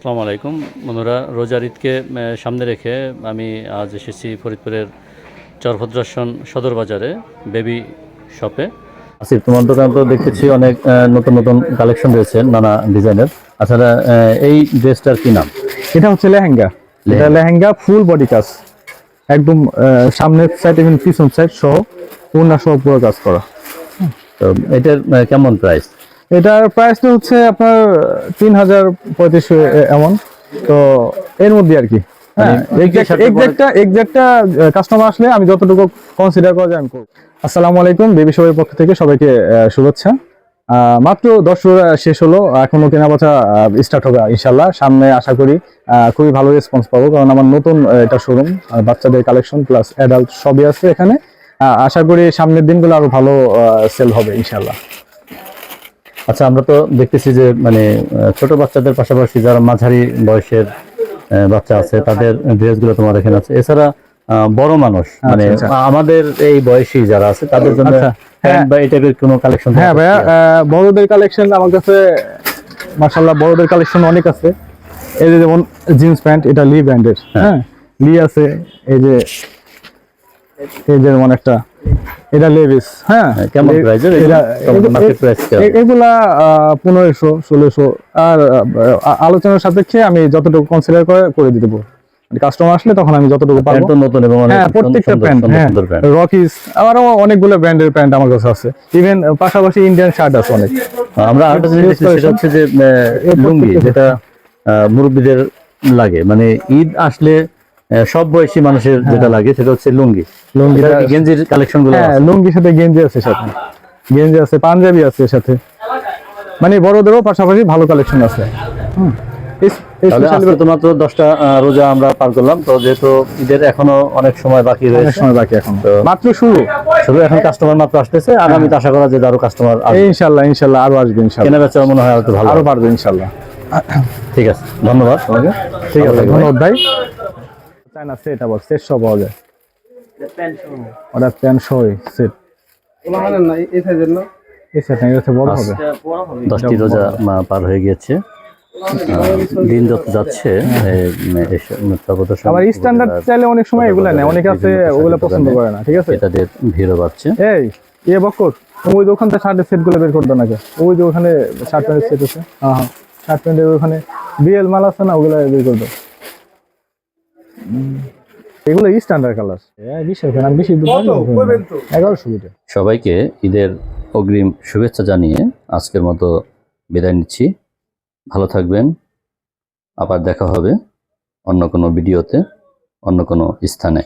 আসসালামু আলাইকুম। বন্ধুরা রোজার ঈদকে সামনে রেখে আমি আজ এসেছি ফরিদপুরের চরভদ্রাসন সদর বাজারে বেবি শপে। আসিফ তোমার দোকান তো দেখতেছি অনেক নতুন নতুন কালেকশন রয়েছে নানা ডিজাইনের। আসলে এই ড্রেসটার কি নাম? এটা হচ্ছে লেহেঙ্গা। এটা লেহেঙ্গা। ফুল বডি কাজ। একদম সামনের সাইড এবং পিছন সাইড সহ পূর্ণা সহ পুরো কাজ করা। তো এটার কেমন প্রাইস এটার প্রাইসটা হচ্ছে আপনার তিন হাজার পঁয়ত্রিশশো এমন। তো এর মধ্যে আর কি। হ্যাঁ মানে কাস্টমার আসলে আমি যতটুকু কনসিডার করা যায় আমি করব। আসসালামু আলাইকুম বেবি শপের পক্ষ থেকে সবাইকে শুভেচ্ছা। মাত্র শেষ হলো এখনও কেনা বেচা স্টার্ট হবে ইনশাল্লাহ সামনে আশা করি খুবই ভালো রেসপন্স পাবো কারণ আমার নতুন এটা শোরুম বাচ্চাদের কালেকশন প্লাস অ্যাডাল্ট সবই আছে এখানে। আশা করি সামনের দিনগুলো আরও ভালো সেল হবে ইনশাল্লাহ আচ্ছা আমরা তো দেখতেছি যে মানে ছোট বাচ্চাদের পাশাপাশি যারা মাঝারি বয়সের বাচ্চা আছে তাদের ড্রেসগুলো তোমার এখানে আছে। এছাড়া বড় মানুষ মানে আচ্ছা। আমাদের এই বয়সী যারা আছে তাদের জন্য আচ্ছা, বা এই টাইপের কোনো কালেকশন হ্যাঁ ভাইয়া বড়দের কালেকশন আমার কাছে মার্শাল্লাহ বড়দের কালেকশন অনেক আছে। এই যে যেমন জিন্স প্যান্ট এটা লি ব্র্যান্ডের হ্যাঁ। লি আছে এই যে এই যে যেমন একটা এটা লেভিস হ্যাঁ। কেমন লে- প্রাইসের এটা- মার্কেট প্রাইস এগুলা পনেরোশো ষোলোশো আর আলোচনার সাপেক্ষে আমি যতটুকু কনসিডার করে করে দিতে পারব। কাস্টমার আসলে তখন আমি যতটুকু পারব। নতুন এবং অনেক হ্যাঁ প্রত্যেকটা সুন্দর- প্যান্ট সুন্দর হ্যাঁ। প্যান্ট। রকিস আবারও অনেকগুলো ব্র্যান্ডের প্যান্ট আমার কাছে আছে। ইভেন পাশাপাশি ইন্ডিয়ান শার্ট আছে অনেক। আমরা আরেকটা জিনিস সেটা হচ্ছে যে লুঙ্গি যেটা মুরব্বীদের লাগে। মানে ঈদ আসলে সব বয়সী মানুষের যেটা লাগে সেটা হচ্ছে লুঙ্গি। কি গেঞ্জির কালেকশনগুলো হ্যাঁ লুঙ্গির সাথে গেঞ্জি আছে সাথে। গেঞ্জি আছে পাঞ্জাবি আছে সাথে। মানে বড়দেরও পাশাপাশি ভালো কালেকশন আছে। হুম। এস- তাহলে especially আজকে তো দশটা রোজা আমরা পার করলাম তো যেহেতু ঈদের এখনও অনেক সময় বাকি রয়েছে সময় বাকি এখন। মাত্র শুরু। শুধু এখন কাস্টমার মাত্র আসতেছে আগামীতে আশা করা যায় যে আরও কাস্টমার ইনশাল্লাহ ইনশাল্লাহ আরও আসবে ইনশাল্লাহ কেনা বেচা মনে হয় আরও ভালো আরও। ইনশাল্লাহ ঠিক আছে ধন্যবাদ। ঠিক আছে ধন্যবাদ ভাই। চায়না সেট আবার সেট সব পাওয়া যায়। ওটা প্যান্ট সহ সেট এই সেট না? এটা বড় হবে। দশটি রোজা পার হয়ে গিয়েছে। দিন যত যাচ্ছে আবার স্ট্যান্ডার্ড চাইলে অনেক সময় এগুলা নেয় অনেক আছে ওগুলা পছন্দ করে না ঠিক আছে? এটাদের ভিড়ও বাড়ছে। এই এ বকর ওই যে ওখান থেকে শার্টের সেটগুলো বের করতো নাকি? ওই যে ওখানে শার্ট প্যান্টের সেট আছে। হ্যাঁ হ্যাঁ। শার্ট প্যান্টের ওখানে বিএল মাল আছে না ওগুলা বের করতো এগুলো স্ট্যান্ডার্ড কালার এগারোশো সবাইকে ঈদের অগ্রিম শুভেচ্ছা জানিয়ে আজকের মতো বিদায় নিচ্ছি। ভালো থাকবেন। আবার দেখা হবে অন্য কোনো ভিডিওতে অন্য কোনো স্থানে।